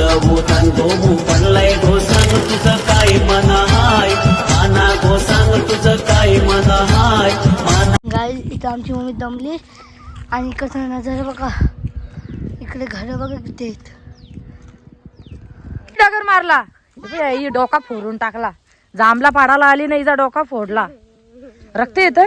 भूतान पडलाय तुझं काय मन हाय. माना गो सांग तुझं काय मन हाय. माना गाय इथं आमची मम्मी दमली. आणि इकडचा नजर बघा. इकडे घरं बघा किती आहेत. डगर मारला. ही डोका फोडून टाकला. जांभला पाडाला आली नाही हिचा डोका फोडला. रक्त येतंय?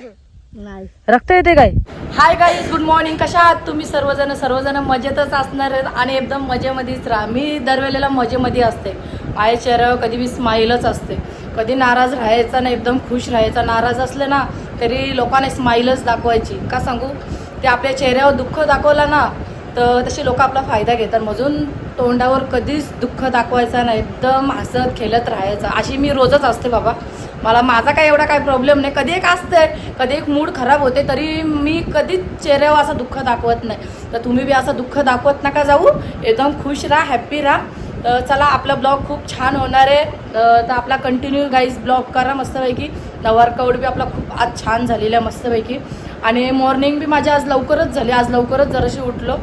नाही रक्त येते काय? हाय गाईज गुड मॉर्निंग कशा आहात तुम्ही सर्वजण? सर्वजण मजेतच असणार आहेत आणि एकदम मजेमध्येच राहा. मी दरवेळेला मजेमध्ये असते. माझ्या चेहऱ्यावर कधी मी स्माईलच असते. कधी नाराज राहायचा ना एकदम खुश राहायचा. नाराज असले ना तरी लोकांना स्माईलच दाखवायची. का सांगू? ते आपल्या चेहऱ्यावर दुःख दाखवलं ना तर तसे लोक आपला फायदा घेतात. म्हणून तोंडावर कधीच दुःख दाखवायचा ना एकदम हसत खेळत राहायचं. अशी मी रोजच असते बाबा. मला माझा काय एवढा काय प्रॉब्लेम नाही. कधी एक असतंय कधी एक मूड खराब होते तरी मी कधीच चेहऱ्यावर असं दुःख दाखवत नाही. तर तुम्ही बी असं दुःख दाखवत नका जाऊ. एकदम खुश राहा हॅप्पी राहा. तर चला आपला ब्लॉग खूप छान होणार आहे. तर तर आपला कंटिन्यू गाईज ब्लॉग करा मस्तपैकी. वर्कआउट बी आपला खूप आज छान झालेला आहे मस्तपैकी. आणि मॉर्निंग बी माझी आज लवकरच झाली. आज लवकरच जराशी उठलो.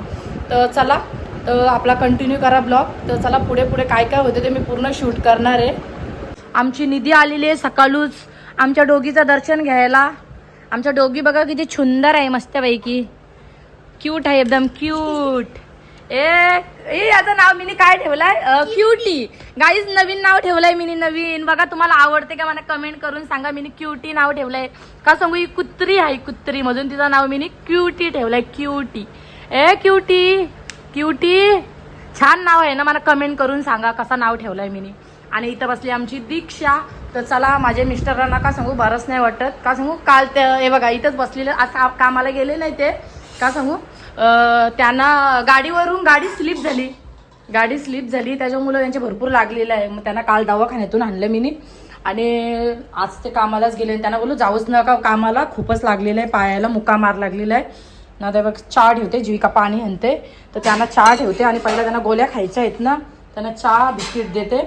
तर चला तर आपला कंटिन्यू करा ब्लॉग तर चला पुढे पुढे काय काय होते ते मी पूर्ण शूट करणार आहे. आमची निधी आलेली आहे सकाळूच. आमच्या डोगीचं दर्शन घ्यायला. आमच्या डोगी बघा किती सुंदर आहे मस्तपैकी. क्यूट आहे एकदम क्यूट ए ए याचं नाव मिनी काय ठेवलंय? क्युटी गाईज नवीन नाव ठेवलंय मिनी नवीन. बघा तुम्हाला आवडते का मला कमेंट करून सांगा. मिनी क्युटी नाव ठेवलंय. का सांगू ही कुत्री आहे कुत्री. मधून तिचं नाव मिनी क्युटी ठेवलंय. क्युटी ए क्युटी क्युटी छान नाव आहे ना मला कमेंट करून सांगा कसं नाव ठेवलंय मिनी. आणि इथं बसली आमची दीक्षा. तर चला माझ्या मिस्टरांना का सांगू? बरंच नाही वाटत. का सांगू? काल ते हे बघा इथंच बसलेलं. आज कामाला गेले नाही ते. का सांगू? त्यांना गाडीवरून गाडी स्लिप झाली. गाडी स्लिप झाली. त्याच्यामुळं त्यांचे भरपूर लागलेलं आहे. मग त्यांना काल दवाखान्यातून आणलं मी आणि आज ते कामालाच गेले. त्यांना बोलू जाऊच नका कामाला. खूपच लागलेलं आहे. पायाला मुका मार लागलेला आहे. ना ते बघ चहा ठेवते. जीविका पाणी आणते. तर त्यांना चहा ठेवते. आणि पहिला त्यांना गोळ्या खायच्या आहेत ना त्यांना चहा बिस्किट देते.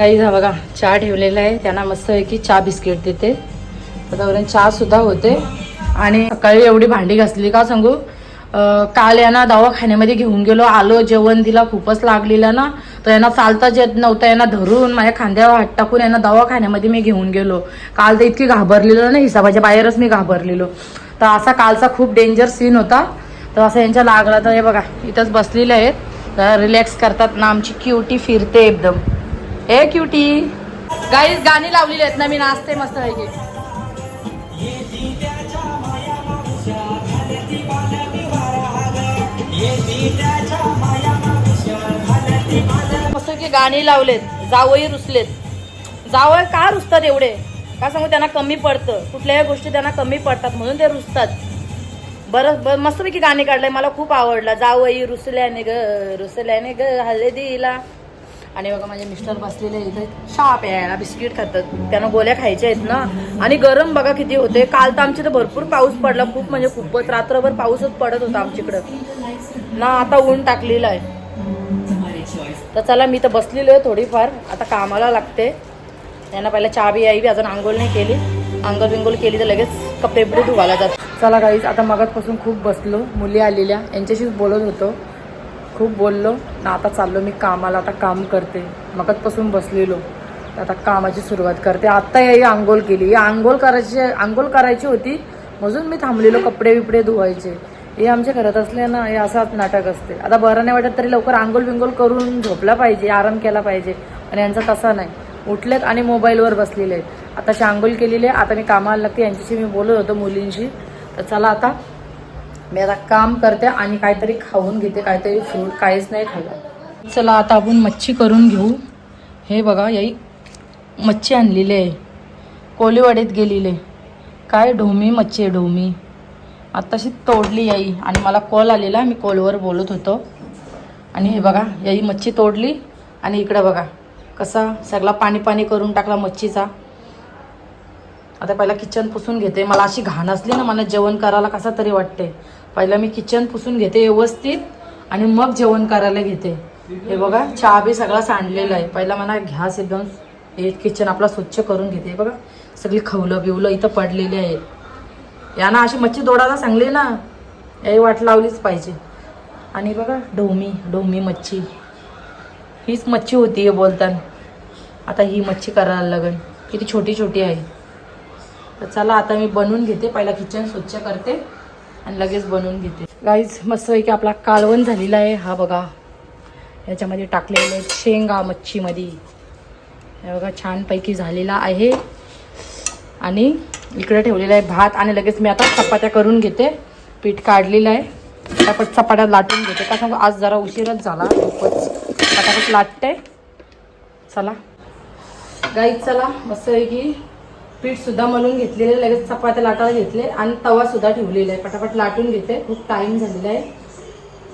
काही जा बघा चहा ठेवलेला आहे. त्यांना मस्त आहे की चहा बिस्किट देते. वातावरण चहा सुद्धा होते. आणि सकाळी एवढी भांडी घासली. का सांगू? काल यांना दवाखान्यामध्ये घेऊन गेलो. आलो जेवण दिला खूपच लागलेलं ना. तर यांना चालताच येत नव्हतं. यांना धरून माझ्या खांद्यावर हात टाकून यांना दवाखान्यामध्ये मी घेऊन गेलो. काल तर इतकी घाबरलेलो ना हिसाबाच्या बाहेरच मी घाबरलेलो. तर असा कालचा खूप डेंजर सीन होता. तर असं यांच्या लागला. तर हे बघा इथंच बसलेले आहेत. रिलॅक्स करतात ना. आमची क्युटी फिरते एकदम. ए क्युटी गाईज गाणी लावलेली आहेत ना मी नाचते मस्त पैकी. मस्त की गाणी लावलेत जावई रुसलेत. जावळ का रुसतात एवढे? का सांगू त्यांना कमी पडतं. कुठल्याही गोष्टी त्यांना कमी पडतात म्हणून ते रुसतात. बरं बरं मस्तपैकी गाणी काढलंय मला खूप आवडलं. जावई रुसल्याने ग रुसल्याने ग हळदीला. आणि बघा माझे मिस्टर बसलेले इथे चहा प्यायला बिस्किट खातात. त्यांना गोळ्या खायच्या आहेत ना. आणि गरम बघा किती होते काल तर आमच्या इथे भरपूर पाऊस पडला. खूप म्हणजे खूपच. रात्रभर पाऊसच पडत होता आमच्याकडं. ना आता ऊन टाकलेलं आहे. तर चला मी तर बसलेलो आहे थोडीफार. आता कामाला लागते. यांना पहिला चहा बी यावी. बी अजून आंघोळ नाही केली. आंघोळ बिंघोळ केली तर लगेच कपडे बिडे धुवायला जात चला काहीच आता मगातपासून खूप बसलो. मुली आलेल्या. यांच्याशीच बोलत होतो. खूप बोललो ना आता चाललो मी कामाला आता काम करते. मगतपासून बसलेलो. आता कामाची सुरुवात करते. आत्ता याही आंघोळ केली. ही आंघोळ करायची आंघोळ करायची होती. म्हणून मी थांबलेलो कपडे बिपडे धुवायचे. हे आमच्या घरात असले ना हे असंच नाटक असते. आता बरं नाही वाटत तरी लवकर आंघोळ बिंगोल करून झोपला पाहिजे आराम केला पाहिजे. आणि यांचा तसा नाही. उठलेत आणि मोबाईलवर बसलेले आहेत. आता आंघोळ केलेली आहे. आता मी कामाला लागते. यांच्याशी मी बोलत होतो मुलींशी. तर चला आता मी आता काम करते आणि काहीतरी खाऊन घेते काहीतरी फ्रूट काहीच नाही खाल्लं. चला आता आपण मच्छी करून घेऊ. हे बघा याई मच्छी आणलेली आहे. कोलीवाडीत गेलेले काय ढोमी मच्छी आहे ढोमी. आत्ताशी तोडली याई आणि मला कॉल आलेला मी कॉलवर बोलत होतो. आणि हे बघा याई मच्छी तोडली आणि इकडं बघा कसा सगळा पाणी पाणी करून टाकला मच्छीचा. आता पहिला किचन पुसून घेते. मला अशी घाण असली ना मला जेवण करायला कसा तरी वाटते. पहिला मी किचन पुसून घेते व्यवस्थित आणि मग जेवण करायला घेते. हे बघा चहा बी सगळा सांडलेला आहे. पहिला मला घ्यास एकदम हे किचन आपला स्वच्छ करून घेते. बघा सगळी खवलं बिवलं इथं पडलेली आहेत यांना अशी मच्छी दोडायला सांगली ना याही वाट लावलीच पाहिजे. आणि बघा डोमी डोमी मच्छी. हीच मच्छी होती हे बोलताना. आता ही मच्छी करायला लागेल. किती छोटी छोटी आहे. तर चला आता मी बनवून घेते. पहिला किचन स्वच्छ करते आणि लगेच बनवून घेते. गाईज मस्त आहे की आपला कालवण झालेला आहे. हा बघा. याच्यामध्ये टाकलेले आहेत शेंगा मच्छीमध्ये. हे बघा छानपैकी झालेला आहे. आणि इकडे ठेवलेला आहे भात आणि लगेच मी आता चपात्या करून घेते. पीठ काढलेलं आहे. पटापट चपाट्या लाटून घेते. का सांगू आज जरा उशीरच झाला. खूपच पटापट लाटते. चला. गाईज चला. मस्त आहे की सुद्धा मलून घेतलेलं आहे. लगेच चपात्या लाटायला घेतले आणि तवा सुद्धा ठेवलेला आहे. पटापट लाटून घेते. खूप टाईम झालेला आहे.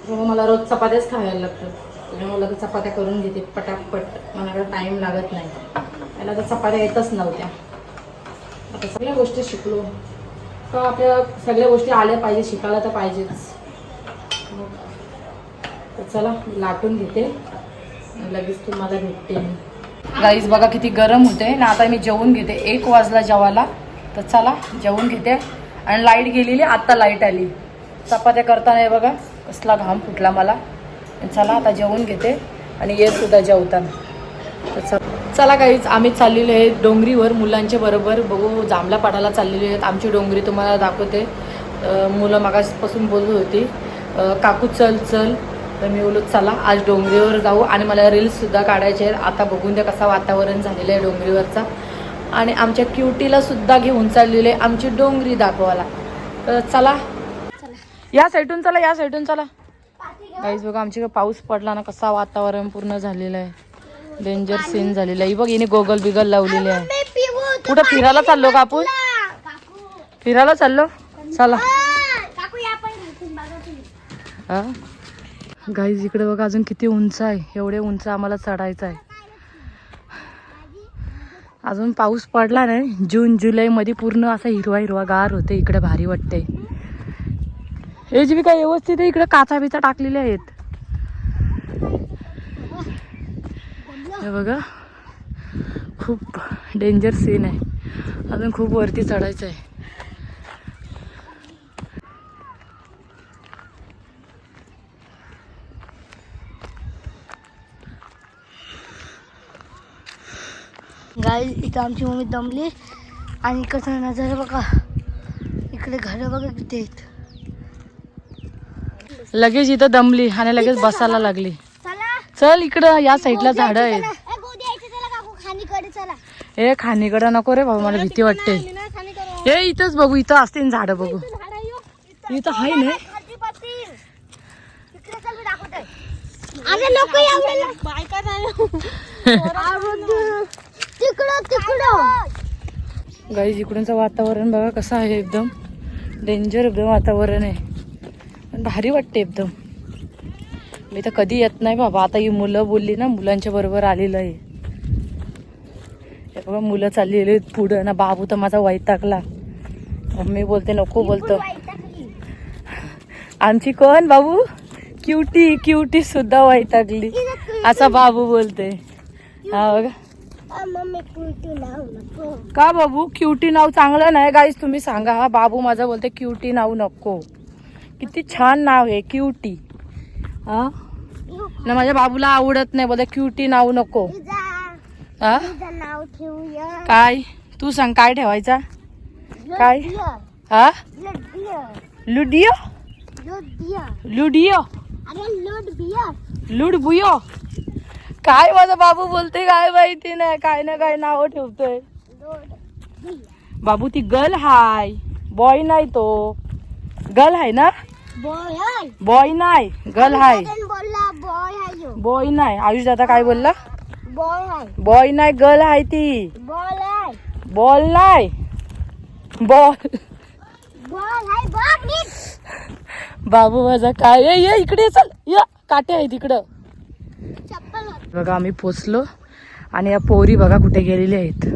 त्यामुळे मला रोज चपात्याच खायला लागतात. त्यामुळे लगेच चपात्या करून घेते. पटापट. मला टाईम लागत नाही. त्याला तर चपात्या येतच नव्हत्या. आता सगळ्या गोष्टी शिकलो. तर आपल्या सगळ्या गोष्टी आल्या पाहिजे शिकायला तर पाहिजेच. तर चला लाटून घेते. लगेच तुम्हाला भेटते मी. गाईज बघा किती गरम होते ना आता मी जेवून घेते. एक वाजला जेवायला. तर चला जेवून घेते. आणि लाइट गेलेली आत्ता लाइट आली. चपात्या करताना हे बघा कसला घाम फुटला मला. चला आता जेवून घेते. आणि ये सुद्धा जेवताना. तर चला. काहीच आम्ही चाललेलो आहे डोंगरीवर. मुलांच्या बरोबर बघू जांभला पाडायला चाललेले आहेत. आमची डोंगरी तुम्हाला दाखवते. मुलं मागासपासून बोलत होती. काकू चल चल. तर मी बोलत चला आज डोंगरीवर जाऊ. आणि मला रील्ससुद्धा काढायचे आहेत. आता बघून द्या कसा वातावरण झालेलं आहे डोंगरीवरचा. आणि आमच्या क्युटीला सुद्धा घेऊन चाललेले आहे आमची डोंगरी दाखवायला. तर चला. या साईडून चला या साईडून चला. गाईज बघा आमच्या पाऊस पडला ना कसा वातावरण पूर्ण झालेलं आहे. डेंजर सीन झालेलं आहे. बघ हिने गोगल बिगल लावलेली आहे. कुठं फिरायला चाललो का आपण? फिरायला चाललो? चला. हा? गाईज इकडे बघा अजून किती उंच आहे. एवढे उंच आम्हाला चढायचं आहे. अजून पाऊस पडला नाही. जून जुलैमध्ये पूर्ण असा हिरवा हिरवा गार होते. इकडे भारी वाटते. हे जी बी काय व्यवस्थित आहे? इकडे काचा बिचा टाकलेल्या आहेत. हे बघा. खूप डेंजर सीन आहे. अजून खूप वरती चढायचं आहे गाई इथं आमची मम्मी दमली आणि इकडचा नजारा बघा. इकडे घरं बघा किती आहेत. लगेच इथं दमली आणि लगेच बसायला लागली. चला. चल इकडं या साईडला झाडं आहेत. हे खाणीकडं नको रे बाबा मला भीती वाटते. हे इथंच बघू इथं असतील झाडं बघू. इथं आहे ना? लोक तिकडं तिकडं. गाईज इकडूनचं वातावरण बघा कसं आहे एकदम. डेंजर एकदम वातावरण आहे. भारी वाटते एकदम. मी तर कधी येत नाही बाबा. आता ही मुलं बोलली ना मुलांच्या बरोबर आलेलं आहे. हे बघा मुलं चाललेली पुढं. ना बाबू तर माझा वैतागला. मम्मी बोलते नको बोलतो. आमची कोण? बाबू? क्युटी क्युटी सुद्धा वैतागली. असा बाबू बोलते. हा बघा. मम्मी कुठू नाव नको. का बाबू? क्युटी नाव चांगलं नाही गाईस तुम्ही सांगा. हा बाबू माझा बोलते क्युटी नाव नको. किती छान नाव आहे क्युटी हा? ना माझ्या बाबूला आवडत नाही बोलते क्युटी नाव नको. हा? नाव ठेवूया. काय? तू सांग काय ठेवायचा? काय? हा? लुडिया. लुडिओ लुडिया. लुडिओ लुडबुयो? काय माझा बाबू बोलते काय माहिती नाही. काय ना काय नाव ठेवतोय. बाबू ती गर्ल हाय. बॉय नाही तो. गर्ल आहे ना? बॉय हाय. बॉय नाही. गर्ल हाय. बॉय हाय नाही. आयुष दादा काय बोलला? बॉय हाय. बॉय नाही गर्ल आहे ती. बॉल हाय. बॉल नाही. बॉल हाय बाबू माझा काय? ये ये इकडे चल. या काटे आहे तिकडं बघा आम्ही पोचलो. आणि या पोरी बघा कुठे गेलेल्या आहेत.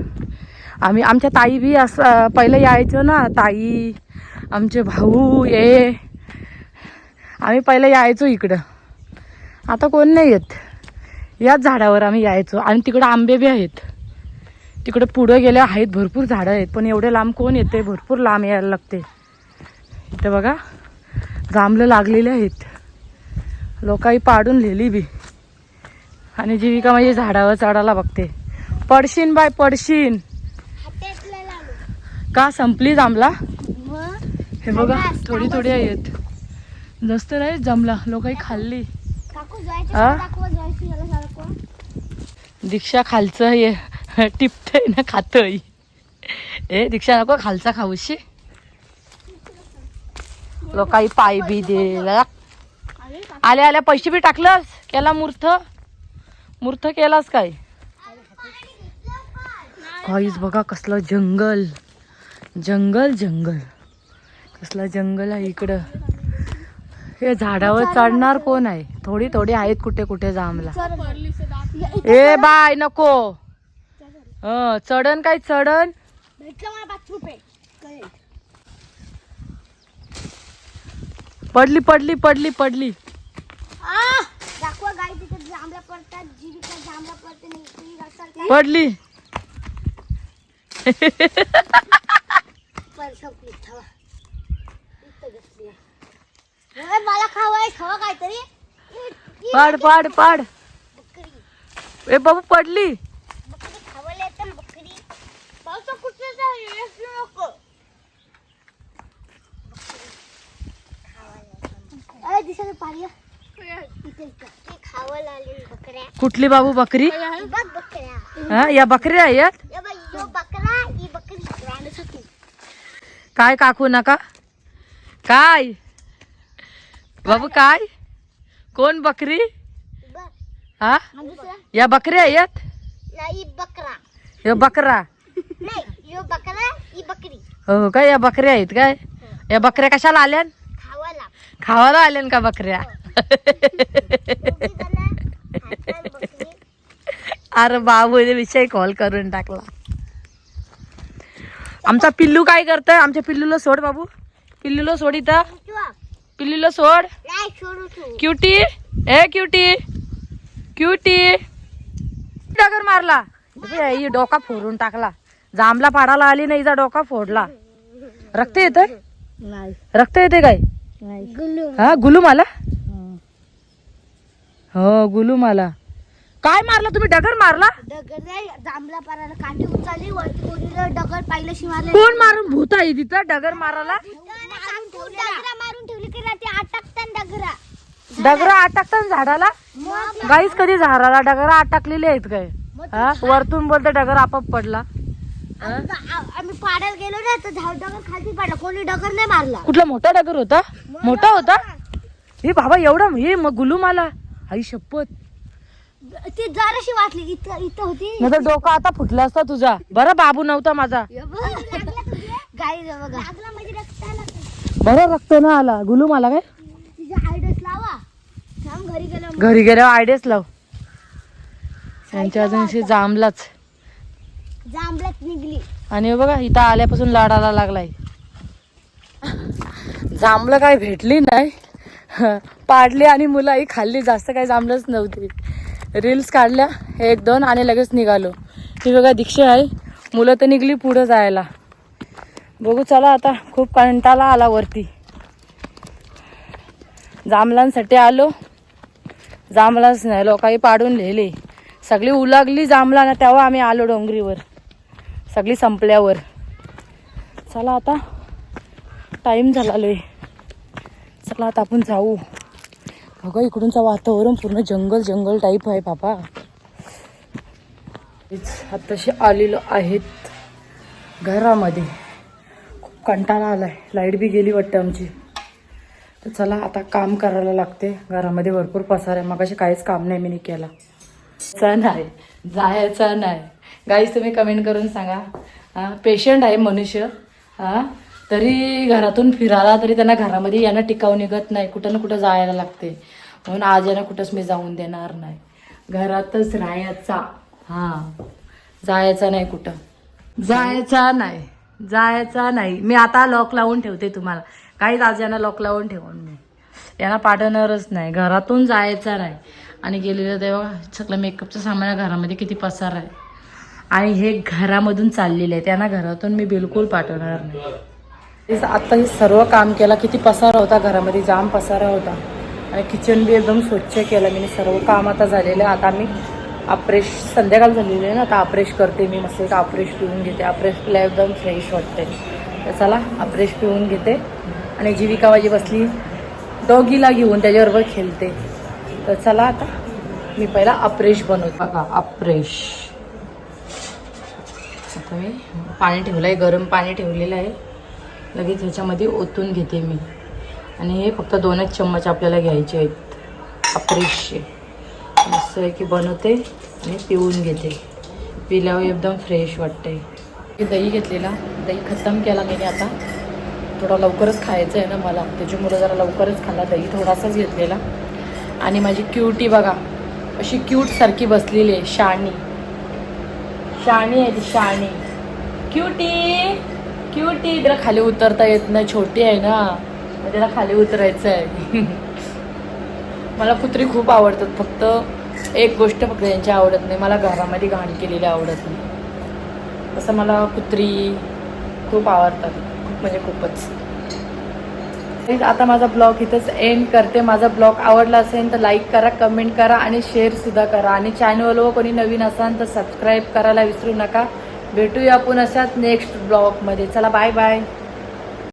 आम्ही आमच्या ताई बी असं पहिलं यायचो ना ताई आमचे भाऊ ये. आम्ही पहिलं यायचो इकडं. आता कोण नाही येत. याच झाडावर आम्ही यायचो. आणि तिकडं आंबे बी आहेत. तिकडं पुढं गेले आहेत भरपूर झाडं आहेत. पण एवढे लांब कोण येते? भरपूर लांब यायला लागते. इथं बघा जांभलं लागलेले आहेत. लोकाही पाडून लिहिली बी. आणि जीविका म्हणजे झाडावर चढायला बघते. पडशीन बाय पडशीन. का संपली जांभला? हे बघा थोडी थोडी आहेत. जास्त नाही जमला लोक खाल्ली. दीक्षा खालचं हे टिपतय ना खातय. ए दीक्षा नको खालचा खाऊशी लोकाई पाय बी दिला आल्या आल्या पैसे बी टाकलंस? केला मूर्थ मूर्थ केलास काय? काहीच बघा कसलं जंगल. जंगल जंगल. कसलं जंगल आहे इकडं. हे झाडावर चढणार कोण आहे? थोडी थोडी आहेत कुठे कुठे जांभला ए बाय नको. हं, चढण काय चढण पडली पडली पडली पडली दाखवा गाई तिथे जांभळा पडतात जीविका जांभळा पडते नाही पडली. पण संपली ठेवा इथं घेतली ए, मला खावाय खावा काहीतरी. पाड पाड पाड. बकरी. ए बाबू पडली. बकरी खावायला येतं बकरी. पावसा कुठे नको. अरे पाणी. आहे. इथे इथं. कुठली बाबू बकरी? हे हा या बकऱ्या आहेत? हे ही काय काकू नका? काय? बाबू काय? कोण बकरी? हा? या बकऱ्या आहेत? बकरा. या बकरा. नाही यो बकरा ही बकरी. हो काय या बकऱ्या आहेत काय? या बकऱ्या कशाला आल्यान खावायला आल्यान का बकऱ्या? अरे बाबू विषय कॉल करून टाकला. आमचा पिल्लू काय करतोय? आमच्या पिल्लूला सोड बाबू. पिल्लूला सोड इथं. पिल्लूला सोड. क्युटी ए क्युटी क्युटी डगर मारला. डोका फोडून टाकला. जांभला पाडायला आली नाही हिचा डोका फोडला. रक्त नाही. रक्त येते काय? हा गुलू मला? हो गुलू मला. काय मारला तुम्ही? डगर मारला? दगड नाही जांभला पाराला काठी उचलली वरती कोणीला दगड कोण मारून भूत आहे तिथं डगर मारायला? दगरा मारून ठेवली की रात्री अटकतात दगरा डगर अटकतात झाडाला? मग गाईच कधी झाडाला डगर अटकलेले आहेत काय? हा? वरतून बोलते डगर आपाप पडला. आम्ही आ- आम्ही पाडायला गेलो ना तर झाड दगड खाली पडला. कोणी दगड नाही मारला. कुठला मोठा डगर होता? मोठा होता. हे बाबा एवढा हे मग गुलू मला. आई शपथ. ती जराशी वाटली इथं इथं होती. नाही तर डोका आता फुटला असता तुझा. बरं बाबू नव्हता माझा. गाई बघा. लागला म्हणजे रक्ताला बरं रक्त ना आला. गुलू मला काय? आयडस लावा. थांब घरी गेलो घरी गेल्यावर आयडियाच लाव. यांच्या अजून अशी जांभलाच. जांभळ्यात निघली. आणि हे बघा इथं आल्यापासून लाडाला लागलाय. जांभळं काय भेटली नाही. पाडली आणि मुलाही खाल्ली. जास्त काही जमलंच नव्हती. रील्स काढल्या एक दोन आणि लगेच निघालो. ही बघा दीक्षा आहे. मुलं तर निघली पुढं जायला. बघू चला आता. खूप कंटाला आला वरती. जांभलांसाठी आलो. जांभलाच नाही लोकांनी पाडून लिहिले. सगळी उलागली जांभला ना तेव्हा आम्ही आलो डोंगरीवर. सगळी संपल्यावर. चला आता. टाईम झाला लय. चला आता आपण जाऊ. बघा इकडूनचं वातावरण पूर्ण जंगल जंगल टाईप आहे बाबा. आताशी आलेलो आहेत घरामध्ये. खूप कंटाळा आलाय. लाइट बी गेली वाटतं आमची. तर चला आता काम करायला लागते. घरामध्ये भरपूर पसार आहे. मग काहीच काम नाही मी केला. चा नाही. जायचा नाही. गाईज तुम्ही कमेंट करून सांगा. पेशंट आहे मनुष्य. हां? तरी घरातून फिरायला तरी त्यांना घरामध्ये यांना टिकाऊ निघत नाही. कुठं ना कुठं जायला लागते. म्हणून आज यांना कुठंच मी जाऊन देणार नाही. घरातच राहायचा. हां. जायचा नाही कुठं. जायचा नाही. जायचा नाही. मी आता लॉक लावून ठेवते तुम्हाला. काहीच आज यांना लॉक लावून ठेवून मी यांना पाठवणारच नाही. घरातून जायचा नाही. आणि गेलेलं तेव्हा सगळं मेकअपचं सामान घरामध्ये किती पसार आहे. आणि हे घरामधून चाललेले आहे. त्यांना घरातून मी बिलकुल पाठवणार नाही. आत्ता आता हे सर्व काम केलं किती पसारा होता घरामध्ये जाम पसारा होता. आणि किचन बी एकदम स्वच्छ केलं मी सर्व काम आता झालेलं आहे. आता मी अप्रेश संध्याकाळ झालेली आहे ना आता अप्रेश करते मी मस्त एक अप्रेश पिऊन घेते. अप्रेश पिला एकदम फ्रेश वाटते तर चला अप्रेश पिऊन घेते. आणि जीविका माझी बसली डॉगीला घेऊन त्याच्याबरोबर खेळते. तर चला आता मी पहिला अप्रेश बनवते. बघा अप्रेश आता मी पाणी ठेवलं आहे गरम पाणी ठेवलेलं आहे. लगेच ह्याच्यामध्ये ओतून घेते मी. आणि हे फक्त दोनच चम्मच आपल्याला घ्यायचे आहेत. अप्रेशचे असं आहे की बनवते आणि पिऊन घेते. पिल्यावर एकदम फ्रेश वाटते दही घेतलेला. दही खतम केला मी आता. थोडा लवकरच खायचं आहे ना मला. त्याच्यामुळं जरा लवकरच खाल्ला. दही थोडासाच घेतलेला. आणि माझी क्यूटी बघा. अशी क्यूट सारखी बसलेली आहे शाणी. शाणी आहे ती शाणी. क्यूटी क्यूटी तिला खाली उतरता येत नाही. छोटी आहे ना. मग तिला खाली उतरायचं आहे मला कुत्री खूप आवडतात. फक्त एक गोष्ट फक्त यांची आवडत नाही. मला घरामध्ये घाण केलेली आवडत नाही. तसं मला कुत्री खूप आवडतात. खूप म्हणजे खूपच. आता माझा ब्लॉग इथंच एंड करते. माझा ब्लॉग आवडला असेल तर लाईक करा कमेंट करा आणि शेअरसुद्धा करा. आणि चॅनलवर कोणी नवीन असाल तर सबस्क्राईब करायला विसरू नका. भेटूया आपण अशाच नेक्स्ट ब्लॉगमध्ये. चला बाय बाय